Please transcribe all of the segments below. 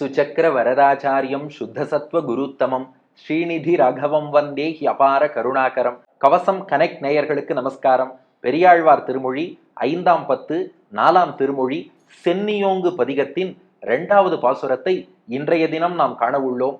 சுச்சக்கர வரதாச்சாரியம் சுத்தசத்வ குருத்தமம். ஸ்ரீநிதி ராகவம் வந்தே he அபார கருணாகரம். கவசம் connect நேயர்களுக்கு நமஸ்காரம். பெரியாழ்வார் திருமொழி ஐந்தாம் பத்து நாலாம் திருமொழி சென்னியோங்கு பதிகத்தின் இரண்டாவது பாசுரத்தை இன்றைய தினம் நாம் காண உள்ளோம்.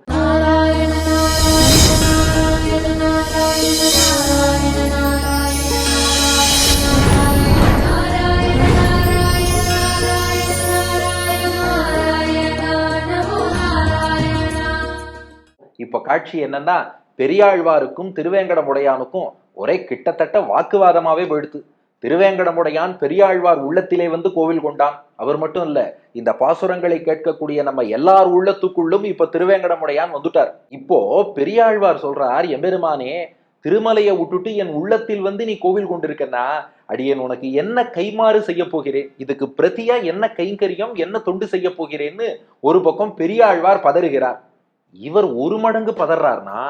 இப்போ காட்சி என்னன்னா பெரியாழ்வாருக்கும் திருவேங்கடமுடையானுக்கும் ஒரே கிட்டத்தட்ட வாக்குவாதமாவே போயிடுத்து. திருவேங்கடமுடையான் பெரியாழ்வார் உள்ளத்திலே வந்து கோவில் கொண்டான். அவர் மட்டும் இல்ல இந்த பாசுரங்களை கேட்கக்கூடிய நம்ம எல்லார் உள்ளத்துக்குள்ளும் இப்ப திருவேங்கடமுடையான் வந்துட்டார். இப்போ பெரியாழ்வார் சொல்றார் எம்பெருமானே திருமலையை விட்டுட்டு என் உள்ளத்தில் வந்து நீ கோவில் கொண்டிருக்கனா அடியேன் உனக்கு என்ன கைமாறு செய்ய போகிறேன்? இதுக்கு பிரதியா என்ன கைங்கரியம் என்ன தொண்டு செய்ய போகிறேன்னு ஒரு பக்கம் பெரியாழ்வார் பதறுகிறார். இவர் ஒரு மடங்கு பதறாருன்னா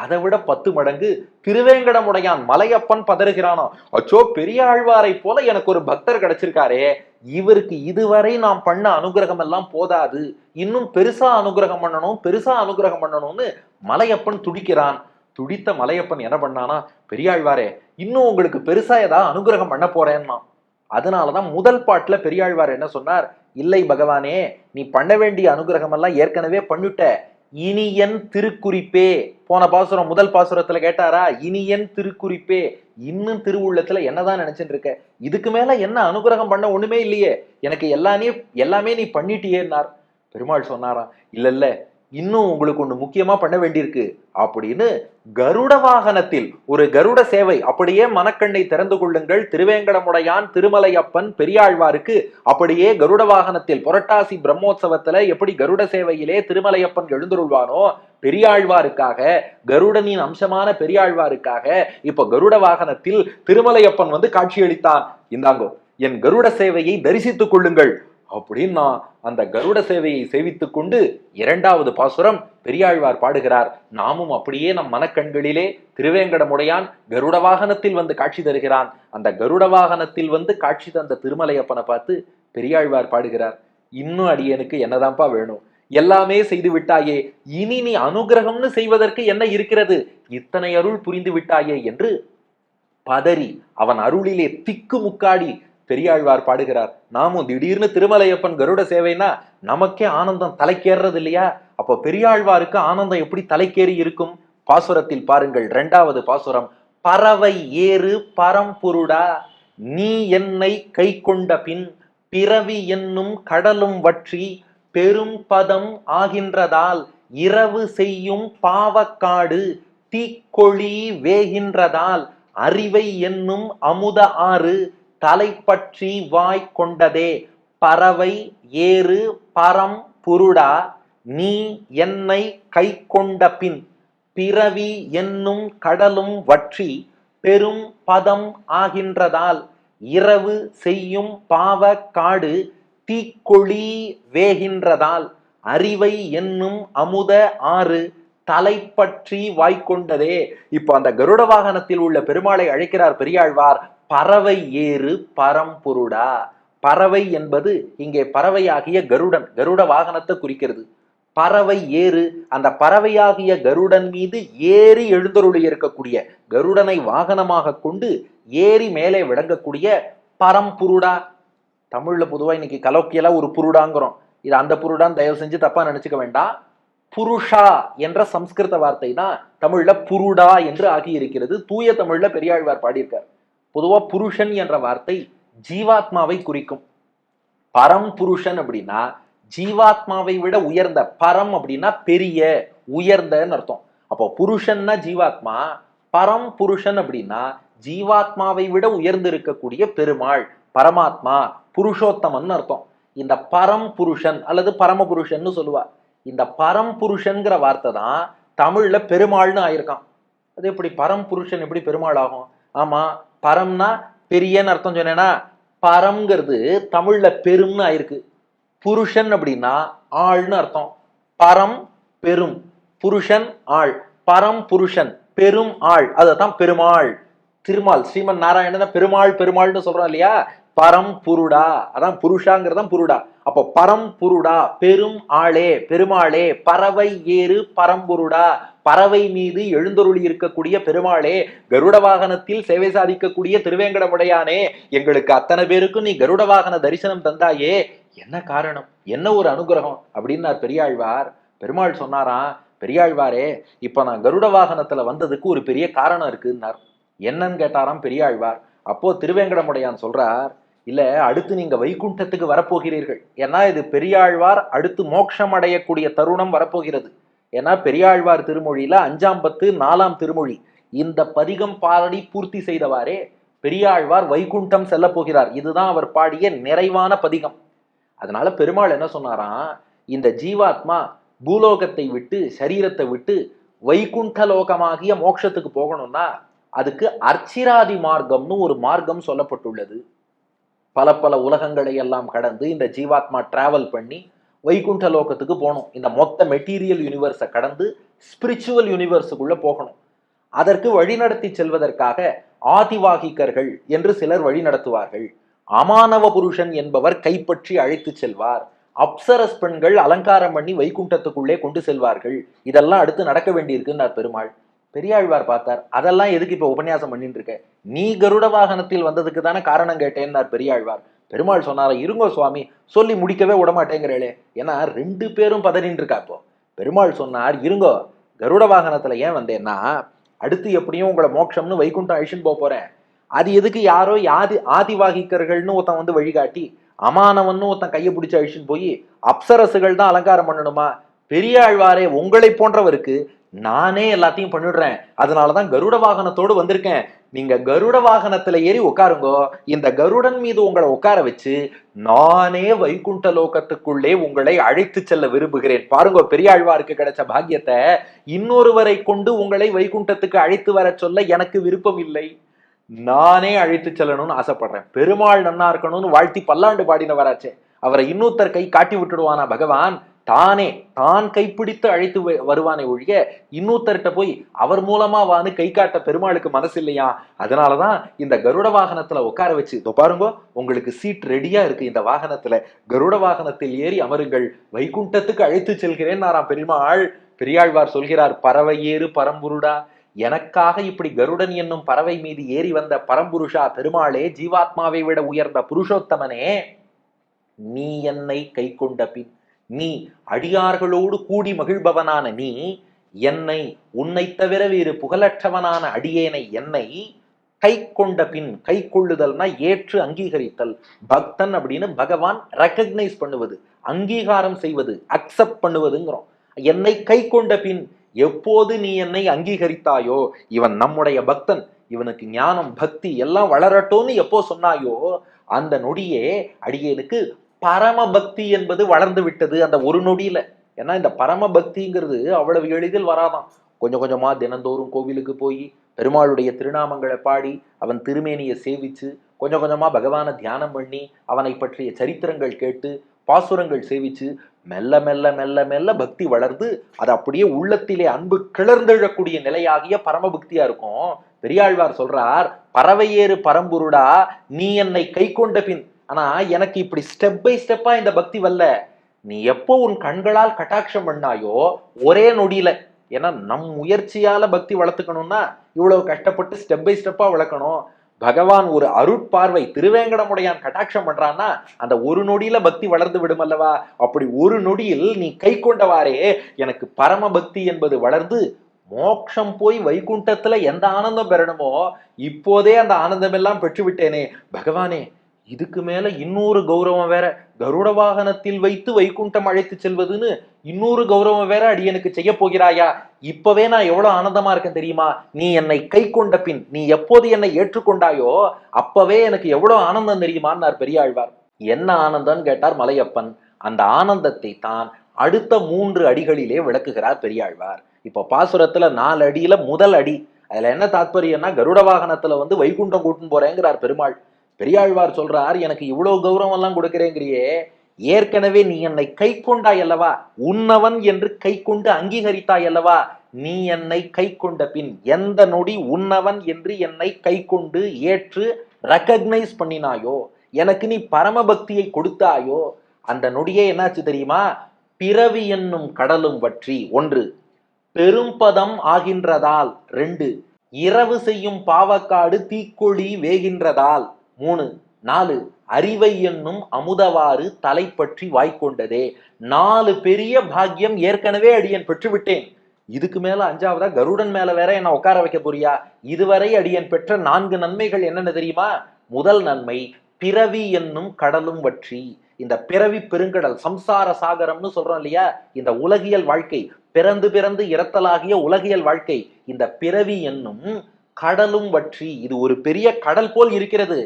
அதை விட பத்து மடங்கு திருவேங்கடமுடையான் மலையப்பன் பதறுகிறானோ. அச்சோ பெரியாழ்வாரை போல எனக்கு ஒரு பக்தர் கிடைச்சிருக்காரே. இவருக்கு இதுவரை நாம் பண்ண அனுகிரகம் எல்லாம் போதாது. இன்னும் பெருசா அனுகிரகம் பண்ணணும் பெருசா அனுகிரகம் பண்ணணும்னு மலையப்பன் துடிக்கிறான். துடித்த மலையப்பன் என்ன பண்ணானா பெரியாழ்வாரே இன்னும் உங்களுக்கு பெருசா ஏதாவது அனுகிரகம் பண்ண போறேன்னா? அதனாலதான் முதல் பாட்டுல பெரியாழ்வார் என்ன சொன்னார் இல்லை பகவானே நீ பண்ண வேண்டிய அனுகிரகம் எல்லாம் ஏற்கனவே பண்ணிட்ட. இனியன் திருக்குறிப்பே. போன பாசுரம் முதல் பாசுரத்துல கேட்டாரா? இனியன் திருக்குறிப்பே. இன்னும் திருவுள்ளத்துல என்னதான் நினைச்சிட்டு இருக்க? இதுக்கு மேல என்ன அனுகிரகம் பண்ண ஒண்ணுமே இல்லையே. எனக்கு எல்லாமே எல்லாமே நீ பண்ணிட்டியேன்னார். பெருமாள் சொன்னாராம் இல்ல இல்ல இன்னும் உங்களுக்கு ஒன்று முக்கியமா பண்ண வேண்டியிருக்கு அப்படின்னு கருட வாகனத்தில் ஒரு கருட சேவை அப்படியே மனக்கண்ணை திறந்து கொள்ளுங்கள். திருவேங்கடமுடையான் திருமலையப்பன் பெரியாழ்வாருக்கு அப்படியே கருட வாகனத்தில் புரட்டாசி பிரம்மோற்சவத்துல எப்படி கருட சேவையிலே திருமலையப்பன் எழுந்துருள்வானோ பெரியாழ்வாருக்காக கருடனின் அம்சமான பெரியாழ்வாருக்காக இப்ப கருட வாகனத்தில் திருமலையப்பன் வந்து காட்சியளித்தான். இந்தாங்கோ என் கருட சேவையை தரிசித்துக் கொள்ளுங்கள். அப்படின்னா அந்த கருட சேவையை சேவித்து கொண்டு இரண்டாவது பாசுரம் பெரியாழ்வார் பாடுகிறார். நாமும் அப்படியே நம் மனக்கண்களிலே திருவேங்கடமுடையான் கருட வாகனத்தில் வந்து காட்சி தருகிறான். அந்த கருட வாகனத்தில் வந்து காட்சி தந்த திருமலையப்பனை பார்த்து பெரியாழ்வார் பாடுகிறார். இன்னும் அடியனுக்கு என்னதான்ப்பா வேணும்? எல்லாமே செய்து விட்டாயே இனி நீ அனுகிரகம்னு செய்வதற்கு என்ன இருக்கிறது? இத்தனை அருள் புரிந்து விட்டாயே என்று பதறி அவன் அருளிலே திக்கு முக்காடி பெரியாழ்வார் பாடுகிறார் நாமும் திடீர்னு திருமலையப்பன் கருட சேவைனா நமக்கே ஆனந்தம் தலைக்கேறது இல்லையா அப்போ பெரியாழ்வாருக்கு ஆனந்தம் எப்படி தலைக்கேறி இருக்கும்? பாசுரத்தில் பாருங்கள் இரண்டாவது பாசுரம் பறவை ஏறு பரம்பொருடா நீ என்னை கை கொண்ட பின் பிறவி என்னும் கடலும் வற்றி பெரும் பதம் ஆகின்றதால் இரவு செய்யும் பாவக்காடு தீக்கொழி வேகின்றதால் அறிவை என்னும் அமுத ஆறு தலைப்பற்றி வாய் கொண்டதே. பறவை ஏறு பரம் புருடா நீ என்னை கை கொண்ட பின். பிறவி என்னும் கடலும் வற்றி பெரும் பதம் ஆகின்றதால் இரவு செய்யும் பாவ காடு தீக்கொழி வேகின்றதால் அறிவை என்னும் அமுத ஆறு தலைப்பற்றி வாய்க்கொண்டதே. இப்போ அந்த கருட வாகனத்தில் உள்ள பெருமாளை அழைக்கிறார் பெரியாழ்வார். பறவை ஏறு பரம்பொருடா பறவை என்பது இங்கே பறவையாகிய கருடன். கருட வாகனத்தை குறிக்கிறது. பறவை ஏறு அந்த பறவையாகிய கருடன் மீது ஏறி எழுந்தருளி இருக்கக்கூடிய கருடனை வாகனமாக கொண்டு ஏறி மேலே விளங்கக்கூடிய பரம்புருடா தமிழ்ல பொதுவாக இன்னைக்கு கலோக்கியெல்லாம் ஒரு புருடாங்கிறோம். இது அந்த புருடான் தயவு செஞ்சு தப்பா நினைச்சுக்க வேண்டாம். புருஷா என்ற சம்ஸ்கிருத வார்த்தை தான் தமிழ்ல புருடா என்று ஆகி இருக்கிறது தூய தமிழ்ல பெரியாழ்வார் பாடியிருக்கார். பொதுவாக புருஷன் என்ற வார்த்தை ஜீவாத்மாவை குறிக்கும். பரம் புருஷன் அப்படின்னா ஜீவாத்மாவை விட உயர்ந்த. பரம் அப்படின்னா பெரிய உயர்ந்தன்னு அர்த்தம். அப்போ புருஷன்னா ஜீவாத்மா பரம் புருஷன் அப்படின்னா ஜீவாத்மாவை விட உயர்ந்து இருக்கக்கூடிய பெருமாள் பரமாத்மா புருஷோத்தமன் அர்த்தம். இந்த பரம் புருஷன் அல்லது பரம புருஷன்னு சொல்லுவா. இந்த பரம் புருஷன்கிற வார்த்தை தான் தமிழ்ல பெருமாள்னு ஆயிருக்கான். அது எப்படி? பரம் புருஷன் எப்படி பெருமாள் ஆகும்? ஆமா பரம்னா பெரியன்னு அர்த்தம் சொன்னேன்னா பரம்ங்கிறது தமிழ்ல பெரும்னு ஆயிருக்கு. புருஷன் அப்படின்னா ஆள்னு அர்த்தம். பரம் பெரும். புருஷன் ஆள். பரம் புருஷன். பெரும் ஆள். அதை தான் பெருமாள். திருமால். ஸ்ரீமன் நாராயணன் பெருமாள் பெருமாள்னு சொல்றோம் இல்லையா? பரம் புருடா அதான் புருஷாங்கிறது தான் புருடா. அப்போ பரம் புருடா பெரும் ஆளே பெருமாளே பறவை ஏறு பரம்புருடா. பறவை மீது எழுந்தருளி இருக்கக்கூடிய பெருமாளே கருட வாகனத்தில் சேவை சாதிக்கக்கூடிய திருவேங்கடமுடையானே எங்களுக்கு அத்தனை பேருக்கும் நீ கருட வாகன தரிசனம் தந்தாயே என்ன காரணம்? என்ன ஒரு அனுகிரகம்? அப்படின்னார் பெரியாழ்வார். பெருமாள் சொன்னாராம் பெரியாழ்வாரே இப்ப நான் கருட வாகனத்துல வந்ததுக்கு ஒரு பெரிய காரணம் இருக்குன்னார். என்னன்னு கேட்டாராம் பெரியாழ்வார். அப்போ திருவேங்கடமுடையான் சொல்றார் இல்லை அடுத்து நீங்கள் வைகுண்டத்துக்கு வரப்போகிறீர்கள். ஏன்னா இது பெரியாழ்வார் அடுத்து மோட்சம் அடையக்கூடிய தருணம் வரப்போகிறது. ஏன்னா பெரியாழ்வார் திருமொழியில் அஞ்சாம் பத்து நாலாம் திருமொழி. இந்த பதிகம் பாடி பூர்த்தி செய்தவாறே பெரியாழ்வார் வைகுண்டம் செல்ல போகிறார். இதுதான் அவர் பாடிய நிறைவான பதிகம். அதனால பெருமாள் என்ன சொன்னாராம்? இந்த ஜீவாத்மா பூலோகத்தை விட்டு சரீரத்தை விட்டு வைகுண்ட லோகமாகிய மோட்சத்துக்கு போகணும்னா அதுக்கு அர்ச்சிராதி மார்க்கம்னு ஒரு மார்க்கம் சொல்லப்பட்டுள்ளது. பல பல உலகங்களை எல்லாம் கடந்து இந்த ஜீவாத்மா டிராவல் பண்ணி வைகுண்ட லோகத்துக்கு போகணும். இந்த மொத்த மெட்டீரியல் யூனிவர்ஸை கடந்து ஸ்பிரிச்சுவல் யூனிவர்ஸுக்குள்ளே போகணும். அதற்கு வழிநடத்தி செல்வதற்காக ஆதிவாகிக்கர்கள் என்று சிலர் வழி நடத்துவார்கள். அமானவ புருஷன் என்பவர் கைப்பற்றி அழைத்து செல்வார். அப்சரஸ் பெண்கள் அலங்காரம் பண்ணி வைகுண்டத்துக்குள்ளே கொண்டு செல்வார்கள். இதெல்லாம் அடுத்து நடக்க வேண்டியிருக்குன்னார் பெருமாள். பெரியாழ்வார் பார்த்தார் அதெல்லாம் எதுக்கு இப்ப உபன்யாசம் பண்ணிட்டு இருக்க? நீ கருட வாகனத்தில் வந்ததுக்கு தானே காரணம் கேட்டேன்னார் பெரியாழ்வார். பெருமாள் சொன்னார இருங்கோ சுவாமி சொல்லி முடிக்கவே விடமாட்டேங்கிறேளே. ஏன்னா ரெண்டு பேரும் பதறின்னு இருக்கா இப்போ. பெருமாள் சொன்னார் இருங்கோ கருட வாகனத்துல ஏன் வந்தேன்னா அடுத்து எப்படியும் உங்களை மோட்சம்னு வைகுண்டம் அழிச்சுன்னு போக போறேன். அது எதுக்கு யாரோ யாதி ஆதிவாகிக்கர்கள்னு ஒருத்தன் வந்து வழிகாட்டி அமானவன்னு ஒருத்தன் கையை பிடிச்சி அழிச்சுன்னு போய் அப்சரசுகள் தான் அலங்காரம் பண்ணணுமா? பெரியாழ்வாரே உங்களை போன்றவருக்கு நானே எல்லாத்தையும் பண்ணிடுறேன். அதனாலதான் கருட வாகனத்தோடு வந்திருக்கேன். நீங்க கருட வாகனத்துல ஏறி உட்காருங்கோ. இந்த கருடன் மீது உங்களை உட்கார வச்சு நானே வைகுண்ட லோகத்துக்குள்ளே உங்களை அழைத்து செல்ல விரும்புகிறேன். பாருங்க பெரியாழ்வாருக்கு கிடைச்ச பாக்கியத்தை இன்னொருவரை கொண்டு உங்களை வைகுண்டத்துக்கு அழைத்து வர சொல்ல எனக்கு விருப்பம் இல்லை. நானே அழைத்து செல்லணும்னு ஆசைப்படுறேன். பெருமாள் நன்னா இருக்கணும்னு வாழ்த்தி பல்லாண்டு பாடினவராச்சே. அவரை இன்னொருத்தர் கை காட்டி விட்டுடுவானா பகவான்? தானே தான் கைப்பிடித்து அழைத்து வ- வருவானே ஒழிய இன்னொருத்தர்கிட்ட போய் அவர் மூலமா வான்னு கை காட்ட பெருமாளுக்கு மனசு இல்லையா அதனாலதான் இந்த கருட வாகனத்துல உட்கார வச்சு இதோ பாருங்க உங்களுக்கு சீட் ரெடியா இருக்கு இந்த வாகனத்துல. கருட வாகனத்தில் ஏறி அமருங்கள். வைகுண்டத்துக்கு அழைத்து செல்கிறேன் நாராம் பெருமாள். பெரியாழ்வார் சொல்கிறார் பறவை ஏறு பரம்புருடா. எனக்காக இப்படி கருடன் என்னும் பறவை மீது ஏறி வந்த பரம்புருஷா பெருமாளே ஜீவாத்மாவை விட உயர்ந்த புருஷோத்தமனே நீ என்னை கை கொண்ட பின் நீ அடியார்களோடு கூடி மகிழ்பவனான நீ என்னை உன்னை தவிர வேறு புகழற்றவனான அடியேனை என்னை கை கொண்ட பின் கை கொள்ளுதல்னா ஏற்று அங்கீகரித்தல். பக்தன் அப்படின்னு பகவான் ரெக்கக்னைஸ் பண்ணுவது அங்கீகாரம் செய்வது அக்செப்ட் பண்ணுவதுங்கிறோம். என்னை கை கொண்ட பின் எப்போது நீ என்னை அங்கீகரித்தாயோ இவன் நம்முடைய பக்தன் இவனுக்கு ஞானம் பக்தி எல்லாம் வளரட்டும்னு எப்போ சொன்னாயோ அந்த நொடியே அடியேனுக்கு பரம பக்தி என்பது வளர்ந்து விட்டது அந்த ஒரு நொடியில. ஏன்னா இந்த பரம பக்திங்கிறது அவ்வளவு எளிதில் வராதாம். கொஞ்சம் கொஞ்சமா தினந்தோறும் கோவிலுக்கு போய் பெருமாளுடைய திருநாமங்களை பாடி அவன் திருமேனியை சேவிச்சு கொஞ்சம் கொஞ்சமா பகவானை தியானம் பண்ணி அவனை பற்றிய சரித்திரங்கள் கேட்டு பாசுரங்கள் சேவிச்சு மெல்ல மெல்ல மெல்ல மெல்ல பக்தி வளர்ந்து அது அப்படியே உள்ளத்திலே அன்பு கிளர்ந்தெழக்கூடிய நிலையாகிய பரமபக்தியா இருக்கும். பெரியாழ்வார் சொல்றார் பறவையேறு பரம்புருடா நீ என்னை கை கொண்ட பின் ஆனா எனக்கு இப்படி ஸ்டெப் பை ஸ்டெப்பா இந்த பக்தி வரல. நீ எப்போ உன் கண்களால் கட்டாட்சம் பண்ணாயோ ஒரே நொடியில. ஏன்னா நம் முயற்சியால பக்தி வளர்த்துக்கணும்னா இவ்வளவு கஷ்டப்பட்டு ஸ்டெப் பை ஸ்டெப்பா வளர்க்கணும். பகவான் ஒரு அருட்பார்வை திருவேங்கடமுடையான் கட்டாட்சம் பண்றான்னா அந்த ஒரு நொடியில பக்தி வளர்ந்து விடும் அல்லவா? அப்படி ஒரு நொடியில் நீ கை கொண்டவாறே எனக்கு பரம பக்தி என்பது வளர்ந்து மோட்சம் போய் வைகுண்டத்துல எந்த ஆனந்தம் பெறணுமோ இப்போதே அந்த ஆனந்தம் எல்லாம் பெற்று விட்டேனே பகவானே இதுக்கு மேல இன்னொரு கௌரவம் வேற கருட வாகனத்தில் வைத்து வைகுண்டம் அழைத்து செல்வதுன்னு இன்னொரு கௌரவம் வேற அடியனுக்கு செய்ய போகிறாயா? இப்பவே நான் எவ்வளவு ஆனந்தமா இருக்கேன் தெரியுமா? நீ என்னை கை கொண்ட பின் நீ எப்போது என்னை ஏற்றுக்கொண்டாயோ அப்பவே எனக்கு எவ்வளவு ஆனந்தம் தெரியுமான்னார் பெரியாழ்வார். என்ன ஆனந்தம்னு கேட்டார் மலையப்பன். அந்த ஆனந்தத்தை தான் அடுத்த மூன்று அடிகளிலே விளக்குகிறார் பெரியாழ்வார். இப்போ பாசுரத்துல நாலு அடியில முதல் அடி. அதுல என்ன தாத்பரியம்னா கருட வாகனத்துல வந்து வைகுண்டம் கூட்டின்னு போறேங்கிறார் பெருமாள். பெரியாழ்வார் சொல்றார் எனக்கு இவ்வளவு கௌரவம் எல்லாம் கொடுக்கிறேங்கிறியே ஏற்கனவே நீ என்னை கை கொண்டாய் அல்லவா? உன்னவன் என்று கை கொண்டு அங்கீகரித்தாய் அல்லவா? நீ என்னை கை கொண்ட பின் எந்த நொடி உன்னவன் என்று என்னை கை கொண்டு ஏற்று ரெக்கக்னைஸ் பண்ணினாயோ எனக்கு நீ பரமபக்தியை கொடுத்தாயோ அந்த நொடியே என்னாச்சு தெரியுமா? பிறவி என்னும் கடலும் வற்றி ஒன்று பெரும்பதம் ஆகின்றதால் ரெண்டு இரவு செய்யும் பாவக்காடு தீக்கொழி வேகின்றதால் மூணு நாலு அறிவை என்னும் அமுதவாறு தலைப்பற்றி வாய்க்கொண்டதே நாலு பெரிய பாக்கியம் ஏற்கனவே அடியன் பெற்றுவிட்டேன். இதுக்கு மேல அஞ்சாவதா? கருடன் மேல வேற என்ன உட்கார வைக்க போறியா? இதுவரை அடியன் பெற்ற நான்கு நன்மைகள் என்னென்ன தெரியுமா? முதல் நன்மை பிறவி என்னும் கடலும் வற்றி. இந்த பிறவி பெருங்கடல் சம்சார சாகரம்னு சொல்றோம் இல்லையா? இந்த உலகியல் வாழ்க்கை பிறந்து பிறந்து இறத்தலாகிய உலகியல் வாழ்க்கை இந்த பிறவி என்னும் கடலும் வற்றி. இது ஒரு பெரிய கடல் போல் இருக்கிறது.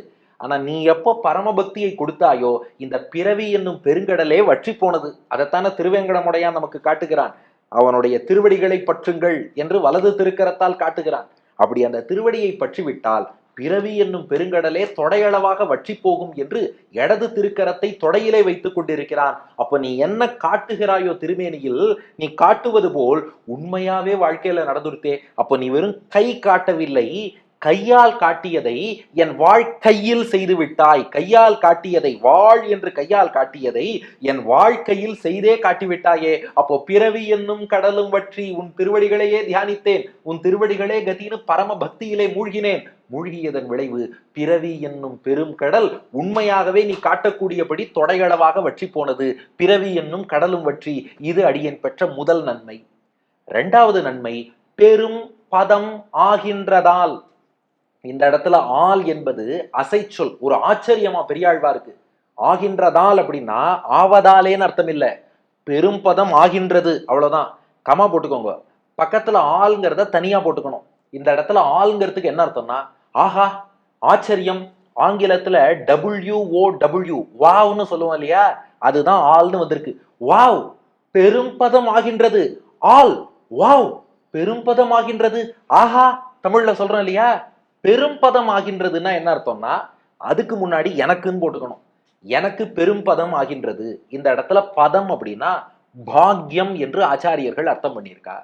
ஆனா நீ எப்போ பரமபக்தியை கொடுத்தாயோ இந்த பிறவி என்னும் பெருங்கடலே வற்றி போனது. அதைத்தானே திருவேங்கடமுடையான் நமக்கு காட்டுகிறான். அவனுடைய திருவடிகளை பற்றுங்கள் என்று வலது திருக்கரத்தால் காட்டுகிறான். அப்படி அந்த திருவடியை பற்றிவிட்டால் பிறவி என்னும் பெருங்கடலே தொடையளவாக வற்றி போகும் என்று இடது திருக்கரத்தை தொடையிலே வைத்துக் கொண்டிருக்கிறான். அப்ப நீ என்ன காட்டுகிறாயோ திருமேனியில் நீ காட்டுவது போல் உண்மையாவே வாழ்க்கையில நடந்துருத்தே. அப்ப நீ வெறும் கை காட்டவில்லை கையால் காட்டியதை என் வாழ்க்கையில் செய்து விட்டாய் கையால் காட்டியதை வாழ் என்று கையால் காட்டியதை என் வாழ்க்கையில் செய்தே காட்டிவிட்டாயே. அப்போ பிறவி என்னும் கடலும் வற்றி உன் திருவடிகளையே தியானித்தேன். உன் திருவடிகளே கதின்னு பரம பக்தியிலே மூழ்கினேன். மூழ்கியதன் விளைவு பிறவி என்னும் பெரும் கடல் உண்மையாகவே நீ காட்டக்கூடியபடி தொடைகளவாக வற்றி போனது. பிறவி என்னும் கடலும் வற்றி இது அடியன் பெற்ற முதல் நன்மை. இரண்டாவது நன்மை பெரும் பதம் ஆகின்றதால் இந்த இடத்துல ஆள் என்பது அசைச்சொல் ஒரு ஆச்சரியமா பெரியாழ்வாருக்கு ஆகின்றதால் அப்படின்னா ஆவதாலேன்னு அர்த்தம் இல்லை. பெரும் பதம் ஆகின்றது அவ்வளவுதான். கமா போட்டுக்கோங்க. பக்கத்துல ஆளுங்கிறத தனியா போட்டுக்கணும். இந்த இடத்துல ஆளுங்கிறதுக்கு என்ன அர்த்தம்னா ஆஹா ஆச்சரியம். ஆங்கிலத்துல டபுள்யூ ஓ டபுள்யூ வாவ்னு சொல்லுவோம் இல்லையா? அதுதான் ஆள்னு வந்திருக்கு. வாவ் பெரும்பதம் ஆகின்றது. ஆல் வாவ் பெரும்பதம் ஆகின்றது. ஆஹா தமிழ்ல சொல்றோம் இல்லையா? பெரும் பதம் ஆகின்றதுன்னா என்ன அர்த்தம்னா அதுக்கு முன்னாடி எனக்குன்னு போட்டுக்கணும். எனக்கு பெரும் பதம் ஆகின்றது. இந்த இடத்துல பதம் அப்படின்னா பாக்யம் என்று ஆச்சாரியர்கள் அர்த்தம் பண்ணியிருக்கா.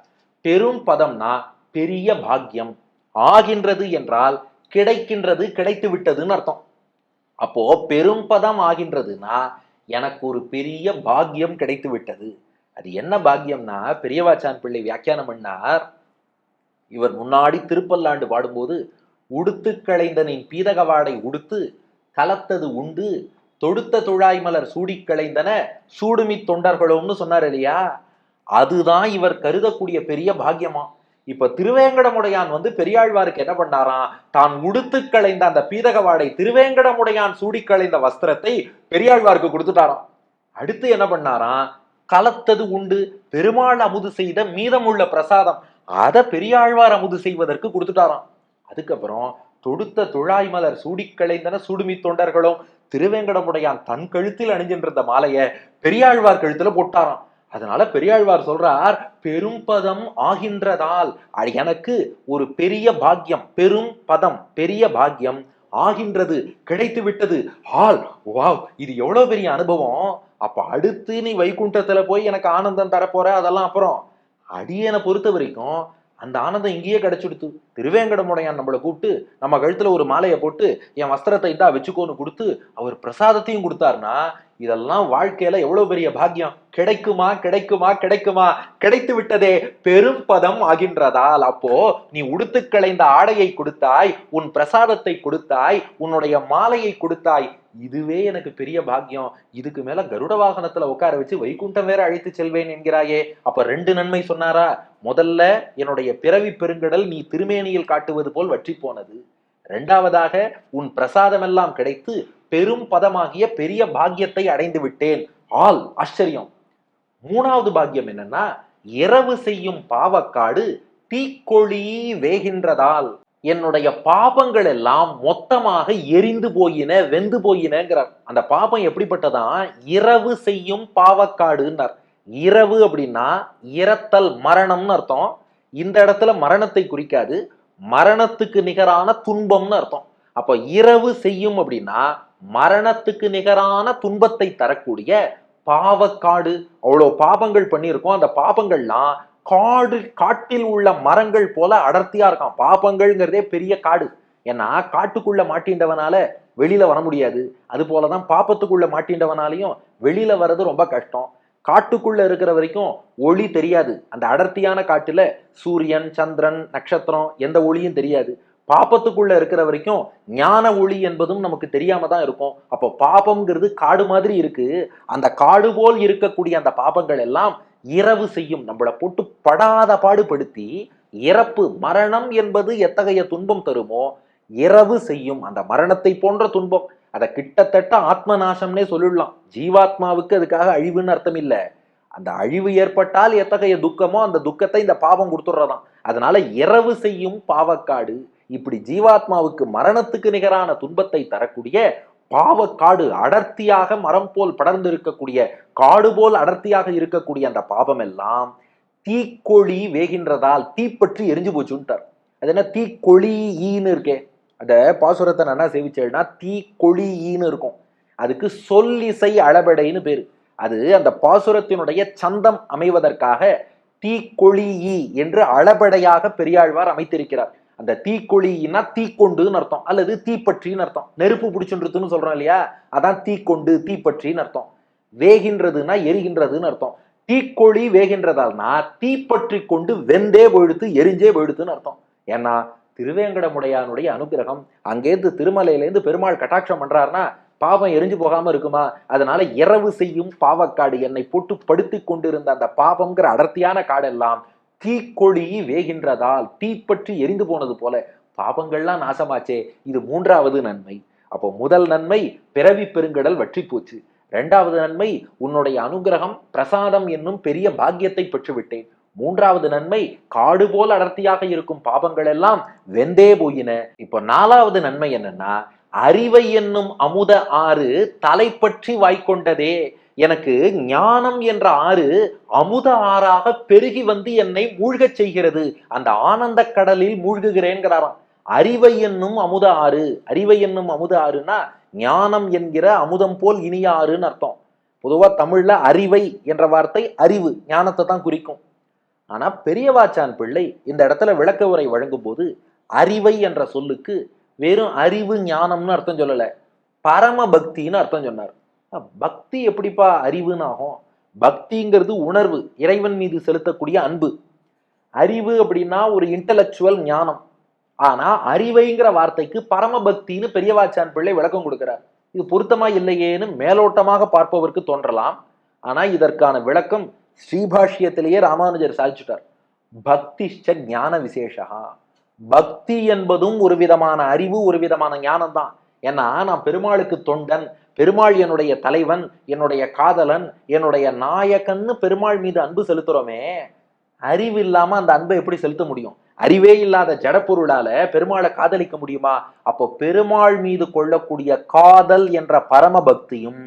பெரும் பதம்னா பெரிய பாக்யம். ஆகின்றது என்றால் கிடைக்கின்றது கிடைத்து விட்டதுன்னு அர்த்தம். அப்போ பெரும்பதம் ஆகின்றதுன்னா எனக்கு ஒரு பெரிய பாக்கியம் கிடைத்து விட்டது அது என்ன பாக்கியம்னா பெரியவாச்சான் பிள்ளை வியாக்கியானம் பண்ணார். இவர் முன்னாடி திருப்பல்லாண்டு பாடும்போது உடுத்து களைந்தனின் பீதகவாடை உடுத்து கலத்தது உண்டு. தொடுத்த துழாய் மலர் சூடி களைந்தன. சூடுமி தொண்டர்களும்னு சொன்னார் இல்லையா? அதுதான் இவர் கருதக்கூடிய பெரிய பாக்கியமா? இப்ப திருவேங்கடமுடையான் வந்து பெரியாழ்வாருக்கு என்ன பண்ணாராம்? தான் உடுத்து களைந்த அந்த பீதகவாடை திருவேங்கடமுடையான் சூடி களைந்த வஸ்திரத்தை பெரியாழ்வாருக்கு கொடுத்துட்டாராம். அடுத்து என்ன பண்ணாராம்? கலத்தது உண்டு. பெருமாள் அமுது செய்த மீதமுள்ள பிரசாதம். அதை பெரியாழ்வார் அமுது செய்வதற்கு கொடுத்துட்டாராம். அதுக்கப்புறம் தொடுத்த துழாய் மலர் சூடிக்களைந்தன சுடுமி தொண்டர்களும் திருவேங்கடமுடையான் தன் கழுத்தில் அணிஞ்சின்றிருந்த மாலைய பெரியாழ்வார் கழுத்துல போட்டாராம். அதனால பெரியாழ்வார் சொல்றார் பெரும்பதம் ஆகின்றதால் எனக்கு ஒரு பெரிய பாக்கியம் பெரும் பதம் பெரிய பாக்கியம் ஆகின்றது கிடைத்து விட்டது. ஆல் வாவ் இது எவ்வளவு பெரிய அனுபவம். அப்ப அடுத்து நீ வைகுண்டத்துல போய் எனக்கு ஆனந்தம் தரப்போற அதெல்லாம் அப்புறம். அடியனை பொறுத்த வரைக்கும் அந்த ஆனந்தம் இங்கேயே கிடைச்சுடுத்து. திருவேங்கடமுடையான் நம்மளை கூப்பிட்டு நம்ம கழுத்துல ஒரு மாலையை போட்டு என் வஸ்திரத்தை இந்தா வச்சுக்கோன்னு கொடுத்து அவர் பிரசாதத்தையும் கொடுத்தாருன்னா இதெல்லாம் வாழ்க்கையில எவ்வளவு பெரிய பாக்கியம்? கிடைக்குமா கிடைக்குமா கிடைக்குமா? கிடைத்து விட்டதே பெரும் பதம் ஆகின்றதால். அப்போ நீ உடுத்து களைந்த ஆடையை கொடுத்தாய் உன் பிரசாதத்தை கொடுத்தாய் உன்னுடைய மாலையை கொடுத்தாய். இதுவே எனக்கு பெரிய பாக்கியம். இதுக்கு மேல கருட வாகனத்துல உட்கார வச்சு வைகுண்டம் வேற அழைத்து செல்வேன் என்கிறாயே. அப்ப ரெண்டு நன்மை சொன்னாரா? முதல்ல என்னுடைய பிறவி பெருங்கடல் நீ திருமேனியில் காட்டுவது போல் வற்றி போனது. ரெண்டாவதாக உன் பிரசாதமெல்லாம் கிடைத்து பெரும் பதமாகிய பெரிய பாக்கியத்தை அடைந்து விட்டேன். ஆல் ஆச்சரியம். மூணாவது பாக்கியம் என்னன்னா இரவு செய்யும் பாவக்காடு தீக்கொழி வேகின்றதால் என்னுடைய பாபங்கள் எல்லாம் மொத்தமாக எரிந்து போயின வெந்து போயினங்கிறார். அந்த பாபம் எப்படிப்பட்டதான் இரவு செய்யும் பாவக்காடுன்னார். இரவு அப்படின்னா இறத்தல் மரணம்னு அர்த்தம். இந்த இடத்துல மரணத்தை குறிக்காது மரணத்துக்கு நிகரான துன்பம்னு அர்த்தம். அப்போ இரவு செய்யும் அப்படின்னா மரணத்துக்கு நிகரான துன்பத்தை தரக்கூடிய பாவக்காடு. அவ்வளோ பாபங்கள் பண்ணியிருக்கோம். அந்த பாபங்கள்லாம் காடு காட்டில் உள்ள மரங்கள் போல அடர்த்தியா இருக்கான் பாபங்கள்ங்கிறதே பெரிய காடு. ஏன்னா காட்டுக்குள்ள மாட்டின்றவனால வெளியில வர முடியாது. அது போலதான் பாப்பத்துக்குள்ள மாட்டின்றவனாலையும் வெளியில வர்றது ரொம்ப கஷ்டம். காட்டுக்குள்ள இருக்கிற வரைக்கும் ஒளி தெரியாது. அந்த அடர்த்தியான காட்டுல சூரியன் சந்திரன் நட்சத்திரம் எந்த ஒளியும் தெரியாது. பாப்பத்துக்குள்ள இருக்கிற வரைக்கும் ஞான ஒளி என்பதும் நமக்கு தெரியாம தான் இருக்கும். அப்போ பாபம்ங்கிறது காடு மாதிரி இருக்கு. அந்த காடு போல் இருக்கக்கூடிய அந்த பாபங்கள் எல்லாம் இரவு செய்யும். நம்மளை போட்டு படாத பாடுபடுத்தி இறப்பு மரணம் என்பது எத்தகைய துன்பம் தருமோ இரவு செய்யும் அந்த மரணத்தை போன்ற துன்பம். அதை கிட்டத்தட்ட ஆத்ம நாசம்னே சொல்லிடலாம். ஜீவாத்மாவுக்கு அதுக்காக அழிவுன்னு அர்த்தம் இல்லை. அந்த அழிவு ஏற்பட்டால் எத்தகைய துக்கமோ அந்த துக்கத்தை இந்த பாவம் கொடுத்துடுறதாம். அதனால இரவு செய்யும் பாவக்காடு இப்படி ஜீவாத்மாவுக்கு மரணத்துக்கு நிகரான துன்பத்தை தரக்கூடிய பாவக்காடு அடர்த்தியாக மரம் போல் படர்ந்து இருக்கக்கூடிய காடு போல் அடர்த்தியாக இருக்கக்கூடிய அந்த பாபம் எல்லாம் தீக்கொழி வேகின்றதால் தீப்பற்றி எரிஞ்சு போச்சுன்ட்டார் அது என்ன? தீக்கொழி ஈன்னு இருக்கே. அந்த பாசுரத்தை நான் என்ன சேவிச்சேன்னா தீக்கொழி ஈன்னு இருக்கும். அதுக்கு சொல்லிசை அளபடைன்னு பேர். அது அந்த பாசுரத்தினுடைய சந்தம் அமைவதற்காக தீக்கொழி ஈ என்று அளபடையாக பெரியாழ்வார் அமைத்திருக்கிறார். அந்த தீக்கொழின்னா தீக்கொண்டுன்னு அர்த்தம். அல்லது தீப்பற்றின்னு அர்த்தம். நெருப்பு பிடிச்சுன்றதுன்னு சொல்றோம் இல்லையா? அதான் தீக்கொண்டு தீப்பற்றின்னு அர்த்தம். வேகின்றதுன்னா எரிகின்றதுன்னு அர்த்தம். தீக்கொழி வேகின்றதால்னா தீப்பற்றி கொண்டு வெந்தே பொழுத்து எரிஞ்சே போயிடுத்துன்னு அர்த்தம். ஏன்னா திருவேங்கடமுடையானுடைய அனுகிரகம் அங்கேருந்து திருமலையிலேருந்து பெருமாள் கட்டாட்சம் பண்றாருன்னா பாவம் எரிஞ்சு போகாம இருக்குமா? அதனால இரவு செய்யும் பாவக்காடு என்னை போட்டு படுத்தி கொண்டிருந்த அந்த பாவம்ங்கிற அடர்த்தியான காடெல்லாம் தீக்கொழி வேகின்றதால் தீப்பற்றி எரிந்து போனது போல பாபங்கள்லாம் நாசமாச்சே இது மூன்றாவது நன்மை. அப்போ முதல் நன்மை பிறவி பெருங்கடல் வற்றி போச்சு இரண்டாவது நன்மை உன்னுடைய அனுகிரகம் பிரசாதம் என்னும் பெரிய பாக்கியத்தை பெற்றுவிட்டேன். மூன்றாவது நன்மை காடு போல் அடர்த்தியாக இருக்கும் பாபங்கள் எல்லாம் வெந்தே போயின. இப்போ நாலாவது நன்மை என்னன்னா அறிவை என்னும் அமுத ஆறு தலைப்பற்றி வாய்க்கொண்டதே. எனக்கு ஞானம் என்ற ஆறு அமுத ஆறாக பெருகி வந்து என்னை மூழ்கச் செய்கிறது. அந்த ஆனந்த கடலில் மூழ்குகிறேன்கிறாராம். அறிவை என்னும் அமுத ஆறு. அறிவை என்னும் அமுத ஆறுனா ஞானம் என்கிற அமுதம் போல் இனிய ஆறுன்னு அர்த்தம். பொதுவாக தமிழ்ல அறிவை என்ற வார்த்தை அறிவு ஞானத்தை தான் குறிக்கும். ஆனா பெரியவாச்சான் பிள்ளை இந்த இடத்துல விளக்க உரை வழங்கும் போது அறிவை என்ற சொல்லுக்கு வெறும் அறிவு ஞானம்னு அர்த்தம் சொல்லலை. பரம பக்தின்னு அர்த்தம் சொன்னார். பக்தி எப்படிப்பா அறிவுன்னு ஆகும்? பக்திங்கிறது உணர்வு இறைவன் மீது செலுத்தக்கூடிய அன்பு. அறிவு அப்படின்னா ஒரு இன்டலெக்சுவல் ஞானம். ஆனா அறிவைங்கிற வார்த்தைக்கு பரம பக்தின்னு பெரியவாச்சான் பிள்ளை விளக்கம் கொடுக்கிறார். இது பொருத்தமா இல்லையேன்னு மேலோட்டமாக பார்ப்பவருக்கு தோன்றலாம். ஆனா இதற்கான விளக்கம் ஸ்ரீபாஷ்யத்திலேயே ராமானுஜர் சாதிச்சுட்டார். பக்திஷ்ட ஞான விசேஷா. பக்தி என்பதும் ஒரு விதமான அறிவு ஒரு விதமான ஞானம் தான் ஏன்னா நான் பெருமாளுக்கு தொண்டன் பெருமாள் என்னுடைய தலைவன் என்னுடைய காதலன் என்னுடைய நாயகன்னு பெருமாள் மீது அன்பு செலுத்துறோமே. அறிவு இல்லாம அந்த அன்பை எப்படி செலுத்த முடியும்? அறிவே இல்லாத ஜடப்பொருளால பெருமாளை காதலிக்க முடியுமா? அப்போ பெருமாள் மீது கொள்ளக்கூடிய காதல் என்ற பரம பக்தியும்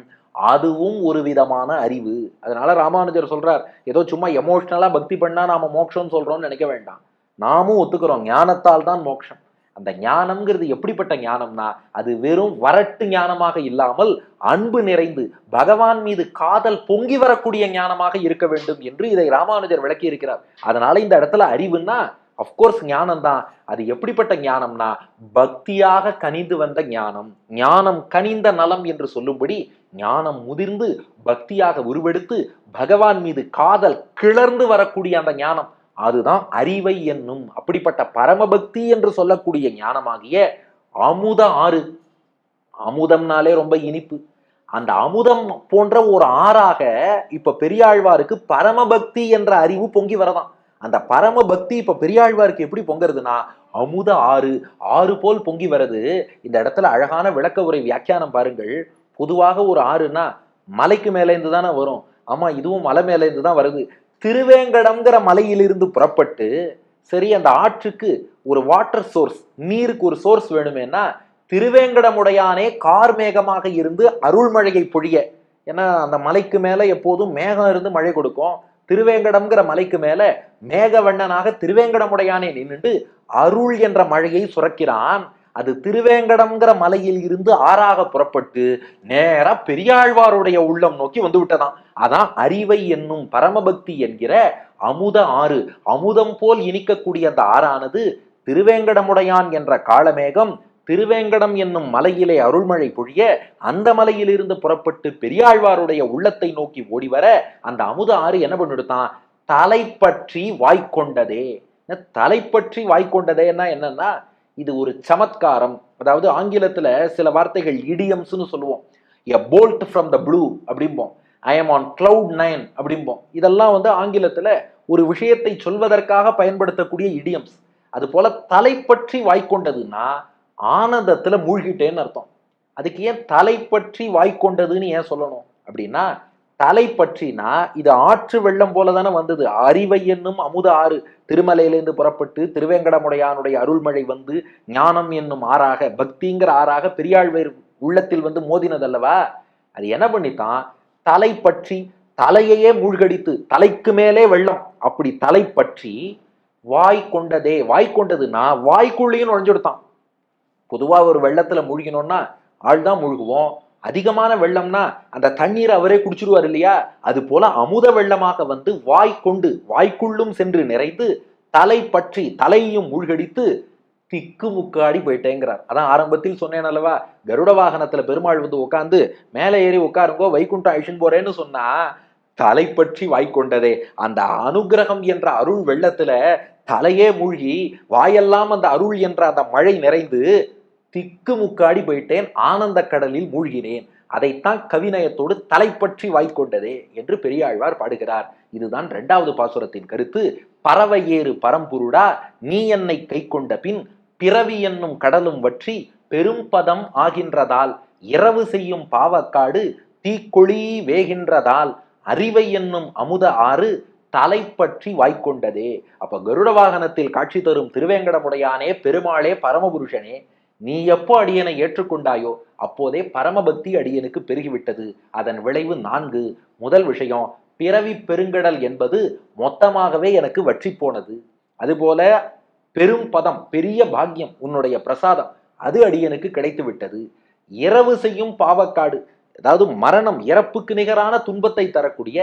அதுவும் ஒரு விதமான அறிவு. அதனால ராமானுஜர் சொல்றார் ஏதோ சும்மா எமோஷனலா பக்தி பண்ணா நாம மோட்சம்னு சொல்றோம்னு நினைக்க வேண்டாம். நாமும் ஒத்துக்கிறோம். ஞானத்தால் தான் மோட்சம். அந்த ஞானம்ங்கிறது எப்படிப்பட்ட ஞானம்னா அது வெறும் வரட்டு ஞானமாக இல்லாமல் அன்பு நிறைந்து பகவான் மீது காதல் பொங்கி வரக்கூடிய ஞானமாக இருக்க வேண்டும் என்று இதை ராமானுஜர் விளக்கி இருக்கிறார் அதனால இந்த இடத்துல அறிவுன்னா அஃப்கோர்ஸ் ஞானம் தான் அது எப்படிப்பட்ட ஞானம்னா பக்தியாக கனிந்து வந்த ஞானம் ஞானம் கனிந்த நலம் என்று சொல்லும்படி ஞானம் முதிர்ந்து பக்தியாக உருவெடுத்து பகவான் மீது காதல் கிளர்ந்து வரக்கூடிய அந்த ஞானம். அதுதான் அறிவை என்னும் அப்படிப்பட்ட பரமபக்தி என்று சொல்லக்கூடிய ஞானமாகிய அமுத ஆறு. அமுதம்னாலே ரொம்ப இனிப்பு. அந்த அமுதம் போன்ற ஒரு ஆறாக இப்ப பெரியாழ்வாருக்கு பரமபக்தி என்ற அறிவு பொங்கி வரதாம் அந்த பரம பக்தி இப்ப பெரியாழ்வாருக்கு எப்படி பொங்குறதுன்னா அமுத ஆறு ஆறு போல் பொங்கி வருது இந்த இடத்துல அழகான விளக்க உரை வியாக்கியானம் பாருங்கள். பொதுவாக ஒரு ஆறுன்னா மலைக்கு மேலேந்து தானே வரும். ஆமா இதுவும் மலை மேலேந்து தான் வருது. திருவேங்கடம்ங்கிற மலையிலிருந்து புறப்பட்டு சரி அந்த ஆற்றுக்கு ஒரு வாட்டர் சோர்ஸ் நீருக்கு ஒரு சோர்ஸ் வேணுமேனா திருவேங்கடமுடையானே கார் மேகமாக இருந்து அருள்மழையை பொழிய ஏன்னா அந்த மலைக்கு மேலே எப்போதும் மேகம் இருந்து மழை கொடுக்கும். திருவேங்கடம்ங்கிற மலைக்கு மேலே மேகவண்ணனாக திருவேங்கடமுடையானே நின்றுட்டு அருள் என்ற மழையை சுரக்கிறான். அது திருவேங்கடம்ங்கிற மலையில் இருந்து ஆறாக புறப்பட்டு நேராக பெரியாழ்வாருடைய உள்ளம் நோக்கி வந்து விட்டதாம் அதான் அறிவை என்னும் பரமபக்தி என்கிற அமுத ஆறு. அமுதம் போல் இனிக்கக்கூடிய அந்த ஆறானது திருவேங்கடமுடையான் என்ற காலமேகம் திருவேங்கடம் என்னும் மலையிலே அருள்மழை பொழிய அந்த மலையிலிருந்து புறப்பட்டு பெரியாழ்வாருடைய உள்ளத்தை நோக்கி ஓடி வர அந்த அமுத ஆறு என்ன பண்ணிடுதான் தலைப்பற்றி வாய்க்கொண்டதே. தலைப்பற்றி வாய்க்கொண்டதேன்னா என்னன்னா இது ஒரு சமத்காரம். அதாவது ஆங்கிலத்துல சில வார்த்தைகள் இடியம்ஸ்னு சொல்லுவோம். A bolt from the blue அப்படிம்போம். I am on cloud nine அப்படிம்போம். இதெல்லாம் வந்து ஆங்கிலத்தில் ஒரு விஷயத்தை சொல்வதற்காக பயன்படுத்தக்கூடிய இடியம்ஸ் அது போல தலைப்பற்றி வாய்க்கொண்டதுன்னா ஆனந்தத்தில் மூழ்கிட்டேன்னு அர்த்தம். அதுக்கு ஏன் தலைப்பற்றி வாய்க்கொண்டதுன்னு ஏன் சொல்லணும்? அப்படின்னா தலை பற்றினா இது ஆற்று வெள்ளம் போல தானே வந்தது. அறிவை என்னும் அமுத ஆறு திருமலையிலேருந்து புறப்பட்டு திருவேங்கடமுடையானுடைய அருள்மழை வந்து ஞானம் என்னும் ஆறாக பக்திங்கிற ஆறாக பெரியாழ்வேர் உள்ளத்தில் வந்து மோதினதல்லவா? அது என்ன பண்ணித்தான்? தலை பற்றி தலையையே மூழ்கடித்து தலைக்கு மேலே வெள்ளம். அப்படி தலை பற்றி வாய் கொண்டதே வாய் கொண்டதுன்னா வாய்க்குள்ளேயும் நுழைஞ்சுடுத்தான். பொதுவாக ஒரு வெள்ளத்தில் மூழ்கினோம்னா ஆள் தான் மூழ்குவோம். அதிகமான வெள்ளம்னா அந்த தண்ணீரை அவரே குடிச்சிருவார் இல்லையா? அது போல அமுத வெள்ளமாக வந்து வாய் கொண்டு வாய்க்குள்ளும் சென்று நிறைந்து தலை பற்றி தலையையும் மூழ்கடித்து திக்கு முக்காடி போயிட்டேங்கிறார். அதான் ஆரம்பத்தில் சொன்னேன் அல்லவா? கருட வாகனத்துல பெருமாள் வந்து உட்காந்து மேலே ஏறி உட்காருங்கோ வைகுண்டம் அழிச்சுன்னு போறேன்னு சொன்னா தலை பற்றி வாய்க்கொண்டதே அந்த அனுகிரகம் என்ற அருள் வெள்ளத்துல தலையே மூழ்கி வாயெல்லாம் அந்த அருள் என்ற அந்த மழை நிறைந்து திக்கு முக்காடி போயிட்டேன் ஆனந்த கடலில் மூழ்கினேன். அதைத்தான் கவிநயத்தோடு தலைப்பற்றி வாய்க்கொண்டதே என்று பெரியாழ்வார் பாடுகிறார். இதுதான் இரண்டாவது பாசுரத்தின் கருத்து. பறவை ஏறு பரம்பொருடா நீ என்னை கை கொண்ட பின் பிறவி என்னும் கடலும் வற்றி பெரும்பதம் ஆகின்றதால் இரவு செய்யும் பாவக்காடு தீக்கொழி வேகின்றதால் அறிவை என்னும் அமுத ஆறு தலைப்பற்றி வாய்க்கொண்டதே. அப்ப கருட வாகனத்தில் காட்சி தரும் திருவேங்கடமுடையானே பெருமாளே பரமபுருஷனே நீ எப்போ அடியனை ஏற்றுக்கொண்டாயோ அப்போதே பரமபக்தி அடியனுக்கு பெருகிவிட்டது. அதன் விளைவு நான்கு. முதல் விஷயம் பிறவி பெருங்கடல் என்பது மொத்தமாகவே எனக்கு வற்றி போனது. அதுபோல பெரும் பதம் பெரிய பாக்கியம் உன்னுடைய பிரசாதம். அது அடியனுக்கு கிடைத்து விட்டது. இரவு செய்யும் பாவக்காடு அதாவது மரணம் இறப்புக்கு நிகரான துன்பத்தை தரக்கூடிய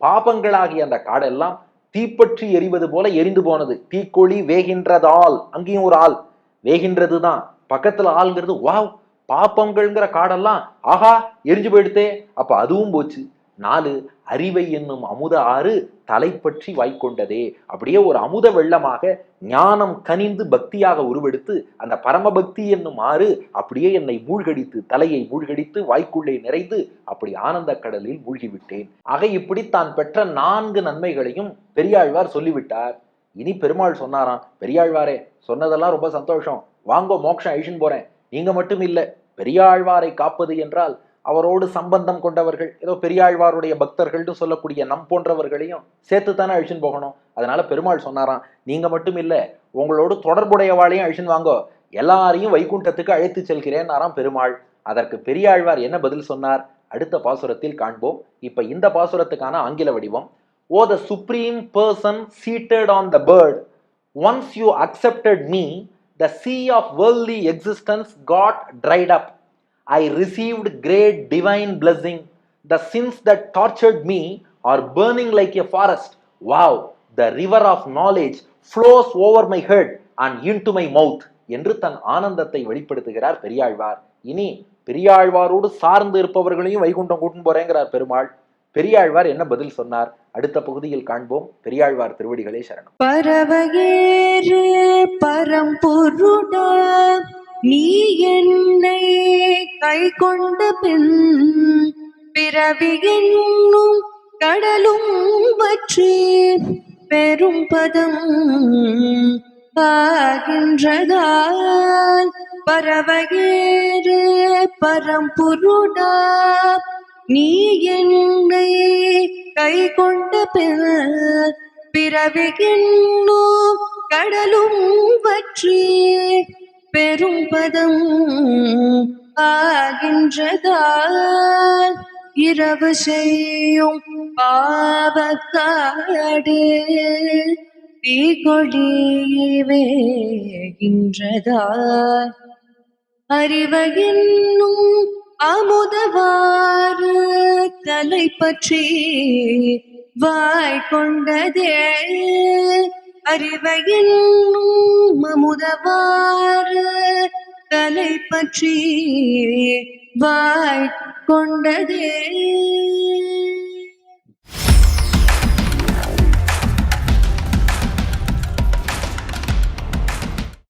பாபங்களாகிய அந்த காடெல்லாம் தீப்பற்றி எரிவது போல எரிந்து போனது. தீக்கொழி வேகின்றதால் அங்கேயும் ஒரு ஆள். வேகின்றது தான் பக்கத்துல ஆள்ங்கிறது வாவ் பாப்பங்கள்ங்கிற காடெல்லாம் ஆஹா எரிஞ்சு போயிடுத்தே. அப்ப அதுவும் போச்சு. நாலு அறிவை என்னும் அமுத ஆறு தலைப்பற்றி வாய்க்கொண்டதே. அப்படியே ஒரு அமுத வெள்ளமாக ஞானம் கனிந்து பக்தியாக உருவெடுத்து அந்த பரமபக்தி என்னும் ஆறு அப்படியே என்னை மூழ்கடித்து தலையை மூழ்கடித்து வாய்க்குள்ளே நிறைந்து அப்படி ஆனந்த கடலில் மூழ்கிவிட்டேன். ஆக இப்படி தான் பெற்ற நான்கு நன்மைகளையும் பெரியாழ்வார் சொல்லிவிட்டார். இனி பெருமாள் சொன்னாராம் பெரியாழ்வாரே சொன்னதெல்லாம் ரொம்ப சந்தோஷம். வாங்கோ மோட்சம் அழிச்சுன்னு போறேன். நீங்க மட்டும் இல்லை பெரியாழ்வாரை காப்பது என்றால் அவரோடு சம்பந்தம் கொண்டவர்கள் ஏதோ பெரியாழ்வாருடைய பக்தர்கள்னு சொல்லக்கூடிய நம் போன்றவர்களையும் சேர்த்து தானே அழிச்சுன்னு போகணும். அதனால பெருமாள் சொன்னாராம் நீங்க மட்டும் இல்லை உங்களோடு தொடர்புடையவாளையும் அழிச்சுன்னு வாங்கோ. எல்லாரையும் வைகுண்டத்துக்கு அழைத்து செல்கிறேன்னாராம் பெருமாள். அதற்கு பெரியாழ்வார் என்ன பதில் சொன்னார்? அடுத்த பாசுரத்தில் காண்போம். இப்ப இந்த பாசுரத்துக்கான ஆங்கில வடிவம். O the supreme person seated on the bird once you accepted me the sea of worldly existence got dried up I received great divine blessing. The sins that tortured me are burning like a forest. Wow, the river of knowledge flows over my head and into my mouth. என்று தன் ஆனந்தத்தை வெளிப்படுத்துகிறார் பெரியாழ்வார் இனி பெரியாழ்வாரோடு சார்ந்து இருப்பவர்களையும் வைகுண்டம் கூட்டின்னு போறேங்கிறார் பெருமாள் பெரியாழ்வார் என்ன பதில் சொன்னார் அடுத்த பகுதியில் காண்போம் பெரியாழ்வார் திருவடிகளே சரணம் பரவகேறு பரம்பொருடா நீ என்னை கை கொண்ட பின் பிறவி என்னும் கடலும் பற்றி பெரும் பதம் பாகின்றதால் பரவகேறு பரம்பொருடா. நீ என்னை கை கொண்ட பின் பிறவிகின்னும் கடலும் பற்றி பெரும் பதம் ஆகின்றதால் இரவு செய்யும் பாவக்காடு தீகொடிவேகின்றதால் அறிவகின்னும் அமுதவாறு தலை பற்றி வாய் கொண்டதே அறிவகின்னும் அமுதவாறு கலை பற்றி வாய் கொண்டதே